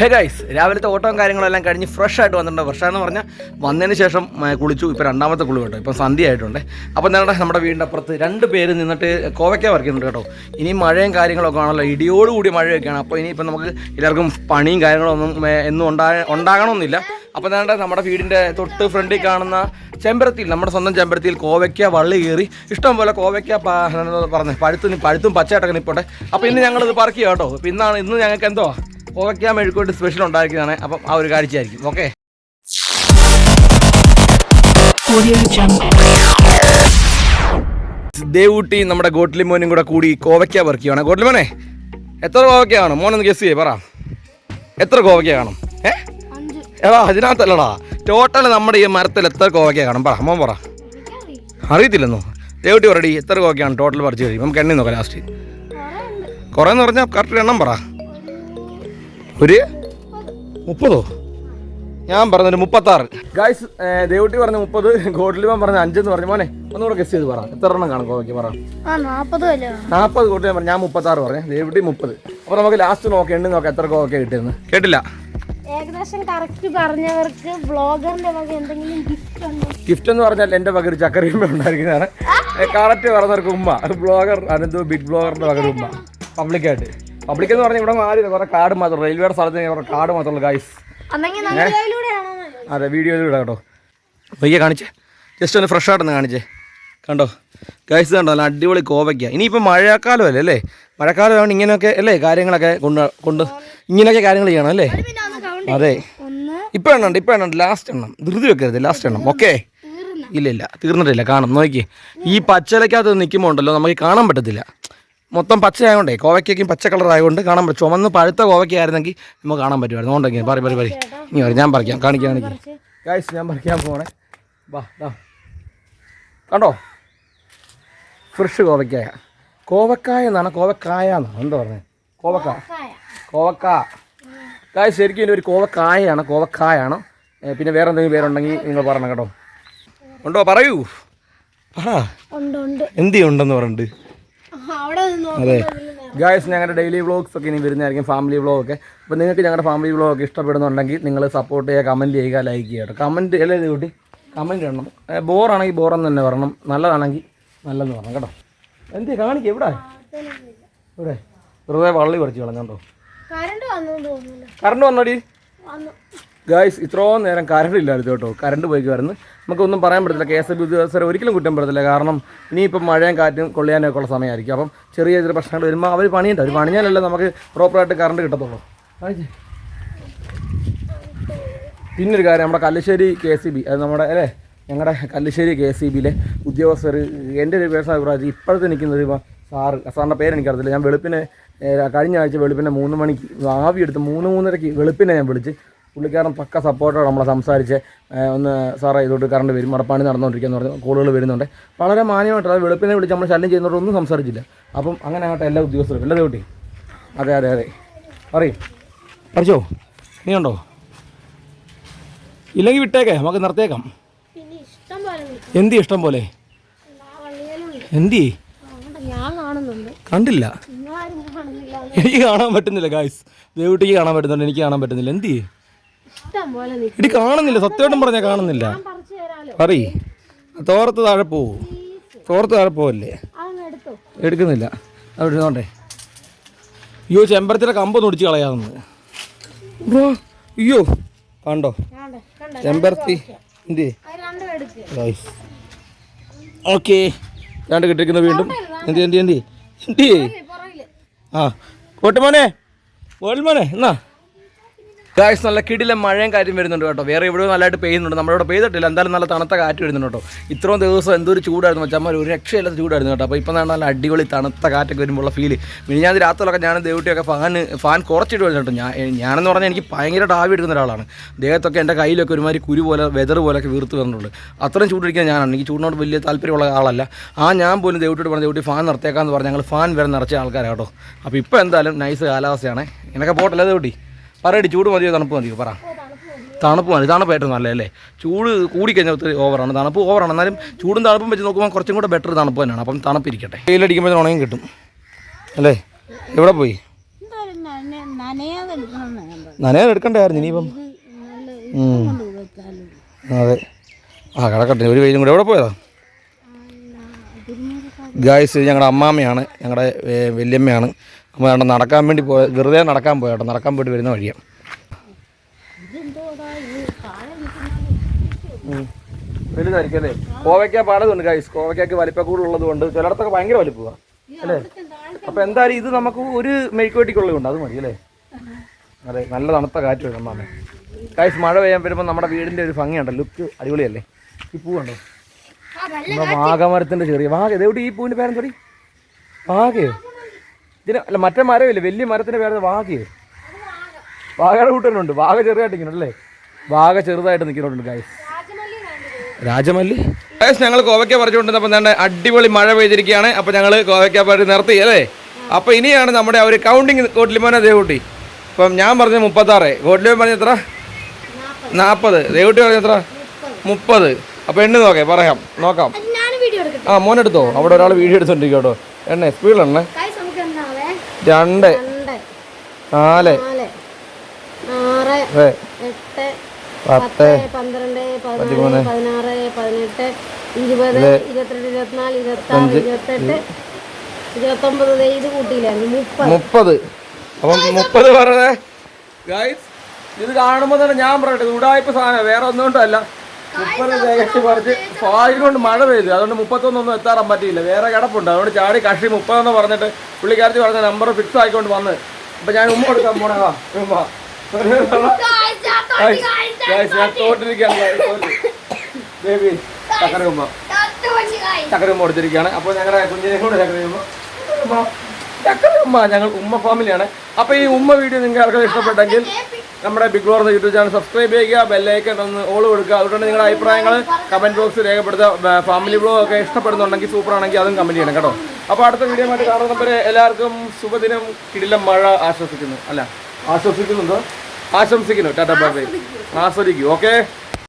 Hey guys രാവിലത്തെ ഓട്ടവും കാര്യങ്ങളെല്ലാം കഴിഞ്ഞ് ഫ്രഷ് ആയിട്ട് വന്നിട്ടുണ്ട്. ഫ്രഷ് എന്ന് പറഞ്ഞാൽ വന്നതിന് ശേഷം കുളിച്ചു. ഇപ്പോൾ രണ്ടാമത്തെ കുളി കേട്ടോ. ഇപ്പം സന്ധ്യ ആയിട്ടുണ്ട്. അപ്പോൾ നേരത്തെ നമ്മുടെ വീടിന്റെ അപ്പുറത്ത് രണ്ട് പേര് നിന്നിട്ട് കോവയ്ക്ക പറിക്കുന്നുണ്ട് കേട്ടോ. ഇനി മഴയും കാര്യങ്ങളൊക്കെ ആണല്ലോ. ഇടിയോടുകൂടി മഴയൊക്കെയാണ്. അപ്പോൾ ഇനിയിപ്പോൾ നമുക്ക് എല്ലാവർക്കും പണിയും കാര്യങ്ങളൊന്നും എന്നും ഉണ്ടാ ഉണ്ടാകണമെന്നില്ല. അപ്പോൾ നേരത്തെ നമ്മുടെ വീടിന്റെ തൊട്ട് ഫ്രണ്ടിൽ കാണുന്ന ചെമ്പരത്തിയിൽ നമ്മുടെ സ്വന്തം ചെമ്പരത്തിയിൽ കോവയ്ക്ക വള്ളി കയറി ഇഷ്ടം പോലെ കോവയ്ക്ക പറഞ്ഞു പഴുത്തും പഴുത്തും പച്ചയായിട്ടൊക്കെ നിൽപ്പോട്ടെ അപ്പോൾ ഇന്ന് ഞങ്ങളിത് പറിക്കുക കേട്ടോ. ഇന്നാണ് ഇന്ന് ഞങ്ങൾക്ക് എന്തോ? കോവയ്ക്ക മെഴുക്കോട്ട് സ്പെഷ്യൽ ഉണ്ടായിരിക്കുന്നതാണ് അപ്പം ആ ഒരു കാഴ്ചയായിരിക്കും. ഓക്കെ ദേവൂട്ടി നമ്മുടെ ഗോട്ട്ലി മോനും കൂടെ കൂടി കോവയ്ക്ക ചെയ്യണം ഗോട്ട്ലി മോനെ എത്ര കോവയ്ക്ക കാണും? മോനൊന്ന് ഗസ് ചെയ്യേ പറ. എത്ര കോവയ്ക്ക കാണും? ഏ? എടാ അതിനകത്തല്ലടാ. ടോട്ടൽ നമ്മുടെ ഈ മരത്തിൽ എത്ര കോവയ്ക്ക കാണും? പറ മോൻ പറ. അറിയത്തില്ലെന്നോ? ദേവൂട്ടി പറടി എത്ര കോവയ്ക്കാണ് ടോട്ടൽ പറിച്ചു കഴിയും നമുക്ക് എണ്ണി നോക്കാം ലാസ്റ്റ് കുറേ എന്ന് പറഞ്ഞാൽ കറക്റ്റ് എണ്ണം പറ. ഒരു മുപ്പതോ? ഞാൻ പറഞ്ഞൊരു മുപ്പത്താറ്. ഗായ്സ് ദേവൂട്ടി പറഞ്ഞ മുപ്പത് ഗോഡ്ലിമൻ പറഞ്ഞ അഞ്ചെന്ന് പറഞ്ഞു. മോനെ ഒന്നുകൂടെ ഗസ് ചെയ്ത് പറ. എത്ര എണ്ണം കാണും കോവയ്ക്ക് പറ. നാൽപ്പത് കോട്ടി പറഞ്ഞു ഞാൻ മുപ്പത്താറ് പറഞ്ഞു. ദേവൂട്ടി മുപ്പത്. അപ്പൊ നമുക്ക് ലാസ്റ്റ് നോക്കി എണ്ണി നോക്കാം എത്ര കോക്കെ കിട്ടിയെന്ന്. കേട്ടില്ല. ഏകദേശം കറക്റ്റ് പറഞ്ഞവർക്ക് ബ്ലോഗറിന്റെ വക എന്തെങ്കിലും ഗിഫ്റ്റ് ഉണ്ടോ? ഗിഫ്റ്റ് എന്ന് പറഞ്ഞാൽ എന്റെ വക ഒരു ചക്കരയുമ്പ ഉണ്ടായിരിക്കുന്നതാണ്. കറക്റ്റ് പറഞ്ഞവർക്ക് ഉമ്മ. ബ്ലോഗർ അനന്തു ബിഗ് ബ്ലോഗറിന്റെ പകരം ഉമ്മ. പബ്ലിക്കായിട്ട് പബ്ലിക് എന്ന് പറഞ്ഞാൽ ഇവിടെ ആരും കുറെ കാർഡ് മാത്രം. റെയിൽവേയുടെ സ്ഥലത്ത് കുറെ കാർഡ് മാത്രമുള്ളൂ ഗൈസ് അതെ വീഡിയോയിലൂടെ കേട്ടോ. പയ്യെ കാണിച്ചേ. ജസ്റ്റ് ഒന്ന് ഫ്രഷ് ആയിട്ടൊന്ന് കാണിച്ചേ. കണ്ടോ? ഗൈസ് കണ്ടോ? നല്ല അടിപൊളി കോവയ്ക്ക. ഇനിയിപ്പോൾ മഴക്കാലമല്ലേ അല്ലേ? മഴക്കാലം മഴക്കാലമാണ് ഇങ്ങനെയൊക്കെ അല്ലേ കാര്യങ്ങളൊക്കെ കൊണ്ട് കൊണ്ട് ഇങ്ങനെയൊക്കെ കാര്യങ്ങൾ ചെയ്യണം അല്ലേ? അതെ. ഇപ്പം എണ്ണുണ്ട് ഇപ്പം എണ്ണുണ്ട്. ലാസ്റ്റ് എണ്ണം. ധൃതി വെക്കരുത് ലാസ്റ്റ് എണ്ണം. ഓക്കെ ഇല്ല ഇല്ല. തീർന്നിട്ടില്ല. കാണും. നോക്കി ഈ പച്ചലക്കകത്ത് നിൽക്കുമ്പോൾ ഉണ്ടല്ലോ നമുക്ക് കാണാൻ പറ്റത്തില്ല. മൊത്തം പച്ചയായതുകൊണ്ടേ കോവയ്ക്കും പച്ച കളർ ആയതുകൊണ്ട് കാണാൻ പറ്റും. ചുമന്ന് പഴുത്ത കോവയ്ക്കായിരുന്നെങ്കിൽ നമുക്ക് കാണാൻ പറ്റുമായിരുന്നു. അതുകൊണ്ടെങ്കിൽ പറയും പറയും പറയും. ഇനി പറയും ഞാൻ പറിക്കാം. കാണിക്കാം കാണിക്കാം. ഗൈസ് ഞാൻ പറിക്കാൻ പോണേ. വാ ദാ. കണ്ടോ? ഫ്രഷ് കോവയ്ക്കായ. കോവക്കായ എന്നാണ്? കോവക്കായ എന്നാണ്? എന്താ പറഞ്ഞത് കോവക്ക. കോവക്ക. കായ ശരിക്കും ഇതിന്റെ ഒരു കോവക്കായാണ്. കോവക്കായാണ് പിന്നെ വേറെ എന്തെങ്കിലും പേരുണ്ടെങ്കിൽ നിങ്ങൾ പറയണം കേട്ടോ. ഉണ്ടോ? പറയൂ. പറ. എന്തി ഉണ്ടെന്ന് പറഞ്ഞിട്ട്? അതെ. ഗായ്സ് ഞങ്ങളുടെ ഡെയിലി വ്ളോഗ്സ് ഒക്കെ ഇനി വരുന്നതായിരിക്കും ഫാമിലി വ്ളോഗ് ഒക്കെ. അപ്പോൾ നിങ്ങൾക്ക് ഞങ്ങളുടെ ഫാമിലി വ്ളോഗ് ഒക്കെ ഇഷ്ടപ്പെടുന്നുണ്ടെങ്കിൽ നിങ്ങൾ സപ്പോർട്ട് ചെയ്യുക കമന്റ് ചെയ്യുക ലൈക്ക് ചെയ്യുക കേട്ടോ. കമന്റ് അല്ലേ ഇത് കൂട്ടി? കമന്റ് ഇടണം. ബോറാണെങ്കിൽ ബോറെന്ന് തന്നെ പറയണം നല്ലതാണെങ്കിൽ നല്ലതെന്ന് പറയണം കേട്ടോ. എന്തേ കാണിക്കുക എവിടെ? ഇവിടെ. വെറുതെ വള്ളി പറിച്ചു കളഞ്ഞോ കറണ്ട് വന്നോടി? വന്നു. ഗായ്സ് ഇത്രയും നേരം കറണ്ട് ഇല്ലായിരുന്നു കേട്ടോ. കറണ്ട് പോയി പോയിക്കുമായിരുന്നു നമുക്കൊന്നും പറയാൻ പറ്റത്തില്ല. കെ എസ് എഫ് ഉദ്യോഗസ്ഥരെ ഒരിക്കലും കുറ്റം പറ്റത്തില്ല കാരണം ഇനിയിപ്പം മഴയും കാറ്റും കൊള്ളിയാനൊക്കെ ഉള്ള സമയമായിരിക്കും. അപ്പം ചെറിയ ചെറിയ പ്രശ്നങ്ങൾ വരുമ്പോൾ അവർ പണിയുണ്ട്. അവർ പണിഞ്ഞാലല്ലേ നമുക്ക് പ്രോപ്പറായിട്ട് കറണ്ട് കിട്ടത്തുള്ളൂ. പിന്നൊരു കാര്യം നമ്മുടെ കല്ലുശ്ശേരി കെ സി ബി അത് നമ്മുടെ അല്ലേ? ഞങ്ങളുടെ കല്ലുശ്ശേരി കെ സി ബിയിലെ ഉദ്യോഗസ്ഥർ എന്റെ ഒരു പേഴ്സണൽ അഭിപ്രായത്തിൽ ഇപ്പോഴത്തെ നിൽക്കുന്നത് ഇപ്പോൾ സാറ് സാറിന്റെ പേരെനിക്കറിയത്തില്ല ഞാൻ വെളുപ്പിനെ കഴിഞ്ഞ ആഴ്ച വെളുപ്പിനെ മൂന്ന് മണിക്ക് ആവി എടുത്ത് മൂന്ന് മൂന്നരയ്ക്ക് വെളുപ്പിനെ ഞാൻ വിളിച്ച് പുള്ളിക്കാരൻ പക്ക സപ്പോർട്ടോടെ നമ്മളെ സംസാരിച്ച് ഒന്ന് സാറേ ഇതോട്ട് കറണ്ട് വരും മടപ്പാണി പണി നടന്നുകൊണ്ടിരിക്കുകയെന്ന് പറഞ്ഞ കോളുകൾ വരുന്നുണ്ട്. വളരെ മാന്യമായിട്ട് അത് വെളുപ്പിനെ വിളിച്ച് നമ്മൾ ശല്യം ചെയ്യുന്നവരൊന്നും സംസാരിച്ചില്ല. അപ്പം അങ്ങനെ ആകട്ടെ എല്ലാ ഉദ്യോഗസ്ഥരും എല്ലാ കുട്ടി അതെ അതെ അതെ. പറയും. പറിച്ചോ നീ ഉണ്ടോ? ഇല്ലെങ്കിൽ വിട്ടേക്കേ നമുക്ക് നിർത്തേക്കാം എന്തി ഇഷ്ടം പോലെ? എന്തി? കണ്ടില്ല. എനിക്ക് കാണാൻ പറ്റുന്നില്ല ഗായ്സ് ദേവൂട്ടിക്ക് കാണാൻ പറ്റുന്നുണ്ട് എനിക്ക് കാണാൻ പറ്റുന്നില്ല. എന്തി? ഇടി കാണുന്നില്ല സത്യമായിട്ടും പറഞ്ഞാൽ കാണുന്നില്ല. പറയ്. തോർത്ത് താഴെ പോവും. തോർത്ത് താഴെ പോവല്ലേ? എടുക്കുന്നില്ല. ഇരുന്നോണ്ടേ അയ്യോ ചെമ്പരത്തിന്റെ കമ്പൊന്ന് ഒടിച്ച് കളയാന്ന് അയ്യോ. കണ്ടോ? ചെമ്പരത്തി. എന്തി? അത് ഓക്കെ രണ്ട് കിട്ടിരിക്കുന്നു വീണ്ടും. എന്തി എന്തി എന്തി? എന്തി? ആ. കോട്ടുമോനെ കോട്ടുമോനെ എന്നാ. ഗായ്സ് നല്ല കിടിലം മഴയും കാര്യം വരുന്നുണ്ട് കേട്ടോ. വേറെ എവിടെയോ നല്ലതായിട്ട് പെയ്യുന്നുണ്ട്. നമ്മളിവിടെ പെയ്തിട്ടില്ല. എന്തായാലും നല്ല തണുത്ത കാറ്റ് വരുന്നുണ്ട് കേട്ടോ. ഇത്രയും ദിവസം എന്തൊരു ചൂടായിരുന്നു വെച്ചാൽ ഒരു രക്ഷയില്ലാത്ത ചൂടായിരുന്നു കേട്ടോ. അപ്പോൾ ഇപ്പം നല്ല അടിപൊളി തണുത്ത കാറ്റൊക്കെ വരുമ്പോഴുള്ള ഫീൽ ഞാൻ രാത്രിയിലൊക്കെ ഞാൻ ദേവട്ടിയൊക്കെ ഫാൻ ഫാൻ കുറച്ചിട്ട് വരുന്നുണ്ട് ഞാൻ ഞാനെന്ന് പറഞ്ഞാൽ എനിക്ക് ഭയങ്കരമായിട്ട് ആവി എടുക്കുന്ന ഒരാളാണ്. ദേഹത്തൊക്കെ എന്റെ കയ്യിലൊക്കെ ഒരുമാതിരി കുരു പോലെ വെതർ പോലെയൊക്കെ വീർത്ത് വരുന്നുണ്ട് അത്രയും ചൂടിരിക്കാൻ ഞാനാണ്. എനിക്ക് ചൂടിനോട് വലിയ താല്പര്യമുള്ള ആളല്ല. ആ ഞാൻ പോലും ദേവട്ടിയോട് പറഞ്ഞ ദേവട്ടി ഫാൻ നിർത്തേക്കാന്ന് പറഞ്ഞ് ഞങ്ങൾ ഫാൻ വരെ നിറച്ച ആൾക്കാരാണ് കേട്ടോ. അപ്പോൾ ഇപ്പോൾ എന്തായാലും നൈസ് കാലാവസ്ഥയാണ്. എനിക്ക് പോട്ടല്ലേ ദേവട്ടി? പറയടി ചൂട് മതിയോ തണുപ്പ് മതിയോ പറ. തണുപ്പ് മതി തണുപ്പ് ഏറ്റവും നല്ലതല്ലേ? ചൂട് കൂടിക്കഴിഞ്ഞാൽ ഒത്തിരി ഓവറാണ്. തണുപ്പ് ഓവറാണ്. എന്നാലും ചൂടും തണുപ്പും വെച്ച് നോക്കുമ്പോൾ കുറച്ചും കൂടെ ബെറ്റർ തണുപ്പ് തന്നെയാണ്. അപ്പം തണുപ്പിരിക്കട്ടെ വെയിലടിക്കുമ്പോൾ ഉണങ്ങി കിട്ടും. അല്ലേ? എവിടെ പോയി? നനയാൻ എടുക്കണ്ടായിരുന്നു ഇനിയിപ്പം. അതെ. ആ കിടക്കട്ടെ. ഒരു വെയിലും കൂടെ. എവിടെ പോയതാ? ഗായ്സ് ഞങ്ങളുടെ അമ്മാമ്മയാണ്. ഞങ്ങളുടെ വല്യമ്മയാണ്. അവിടെ നടക്കാൻ വേണ്ടി പോയ വെറുതെ നടക്കാൻ പോയ കേട്ടോ. നടക്കാൻ പോയിട്ട് വരുന്ന വഴിയാണ് വലുതായിരിക്കും അല്ലേ കോവയ്ക്ക പാടതുണ്ട് ഗൈസ് കോവയ്ക്കക്ക് വലിപ്പക്കൂടുള്ളത് കൊണ്ട് ചിലയിടത്തൊക്കെ ഭയങ്കര വലിപ്പമാണ് അല്ലേ? അപ്പൊ എന്തായാലും ഇത് നമുക്ക് ഒരു മെഴുക്കുവെട്ടിക്കുള്ളുണ്ട് അത് മതി അല്ലേ? അതെ നല്ല തണുത്ത കാറ്റ് വരും അമ്മാമേ. ഗൈസ് മഴ പെയ്യാൻ വരുമ്പോൾ നമ്മുടെ വീടിന്റെ ഒരു ഭംഗിയുണ്ട്. ലുക്ക് അടിപൊളിയല്ലേ? ഈ പൂ കണ്ടോ? നമ്മുടെ വാഗമരത്തിന്റെ ചെറിയ വാഗ ഇതെവിടെ ഈ പൂവിന്റെ പേരെന്തോടി വാഗയോ? ഇതിന് അല്ല മറ്റേ മരമില്ലേ? വലിയ മരത്തിന്റെ പേര് വാഗയോ വാഗയുടെ കൂട്ടനുണ്ട് വാഗ ചെറുതായിട്ട് നിൽക്കുന്നുണ്ടല്ലേ? വാഗ ചെറുതായിട്ട് നിൽക്കുന്നുണ്ട് ഗൈസ് രാജമല്ലി? ഗൈസ് ഞങ്ങൾ കോവയ്ക്ക പറിച്ചുകൊണ്ടിരുന്നപ്പോൾ തന്നെ അടിപൊളി മഴ പെയ്തിരിക്കുകയാണ്. അപ്പോൾ ഞങ്ങൾ കോവയ്ക്ക പറി നിർത്തി അല്ലേ? അപ്പോൾ ഇനിയാണ് നമ്മുടെ ആ ഒരു കൗണ്ടിങ് കോട്ടിലിമോന ദേവൂട്ടി. ഇപ്പം ഞാൻ പറഞ്ഞത് മുപ്പത്താറ്. കോട്ടിലിമോൻ പറഞ്ഞ എത്ര? നാൽപ്പത് ദേവൂട്ടി പറഞ്ഞ എത്ര? മുപ്പത്. അപ്പോൾ എണ്ണ നോക്കേ പറയാം. നോക്കാം. ഞാൻ വീഡിയോ എടുക്കട്ടെ? ആ മോനെടുത്തോ. അവിടെ ഒരാൾ വീഡിയോ എടുത്തോണ്ടിരിക്കും കേട്ടോ. എണ്ണ സ്പീഡിലെണ്ണേ രണ്ട് നാല് നാല് ആറ് ഏ, എട്ട് പത്ത് പത്ത് പന്ത്രണ്ട് പതിനാല് പതിനാറ് പതിനെട്ട് ഇരുപത് ഇരുപത്തിരണ്ട് ഇരുപത്തിനാല് ഇരുപത്താറ് ഇരുപത്തെട്ട് ഇരുപത്തൊമ്പത്. ദേ ഇത് കൂട്ടിയില്ലായിരുന്നു മുപ്പത്. അപ്പം മുപ്പത് പറഞ്ഞേ ഗൈസ് ഇത് കാണുമ്പോൾ തന്നെ ഞാൻ പറയട്ടെ ഇത് ഉടായ്പ സാധനം വേറെ ഒന്നുകൊണ്ടല്ല മുപ്പത് തേകച്ച് പറിച്ച് ഫായിൽ കൊണ്ട് മഴ പെയ്തു. അതുകൊണ്ട് മുപ്പത്തൊന്നൊന്നും എത്താറാൻ പറ്റിയില്ല. വേറെ കിടപ്പുണ്ട്. അതുകൊണ്ട് ചാടി കഷി മുപ്പതെന്ന് പറഞ്ഞിട്ട് പുള്ളിക്കാരത്തി പറഞ്ഞ നമ്പർ ഫിക്സ് ആയിക്കൊണ്ട് വന്ന്. അപ്പൊ ഞാൻ ഉമ്മ കൊടുക്കാൻ പോണേ വാ ഉമ്മ. Guys, guys, ഞാൻ തോറ്റിരിക്കുകയാണ്. ബേബി ചക്കര ഉമ്മ. കൊടുത്തിരിക്കുകയാണ്. അപ്പോൾ ഞങ്ങളുടെ കുഞ്ഞിനെ കൂടെ ചക്കര ഉമ്മ. ഉമ്മ, ഞങ്ങൾ ഉമ്മ ഫാമിലിയാണ് അപ്പോൾ ഈ ഉമ്മ വീഡിയോ നിങ്ങൾക്ക് ഇഷ്ടപ്പെട്ടെങ്കിൽ നമ്മുടെ big bore YouTube channel subscribe ചെയ്യുക ബെല്ലൈക്കൺ ഒന്ന് ഓൾ കൊടുക്കുക. അതുകൊണ്ട് നിങ്ങളുടെ അഭിപ്രായങ്ങൾ കമന്റ് ബോക്സിൽ രേഖപ്പെടുത്തുക. ഫാമിലി ബ്ലോഗ് ഒക്കെ ഇഷ്ടപ്പെടുന്നുണ്ടെങ്കിൽ സൂപ്പർ ആണെങ്കിൽ അതും കമന്റ് ചെയ്യണം കേട്ടോ. അപ്പോൾ അടുത്ത വീഡിയോ ആയിട്ട് കാണുന്നവരെ എല്ലാവർക്കും ശുഭദിനം കിടിലം മഴ ആശ്വസിക്കുന്നു. അല്ല ആശ്വസിക്കുന്നുണ്ടോ? ആശംസിക്കുന്നു ടാറ്റാ ബൈ ആസ്വദിക്കൂ ഓക്കെ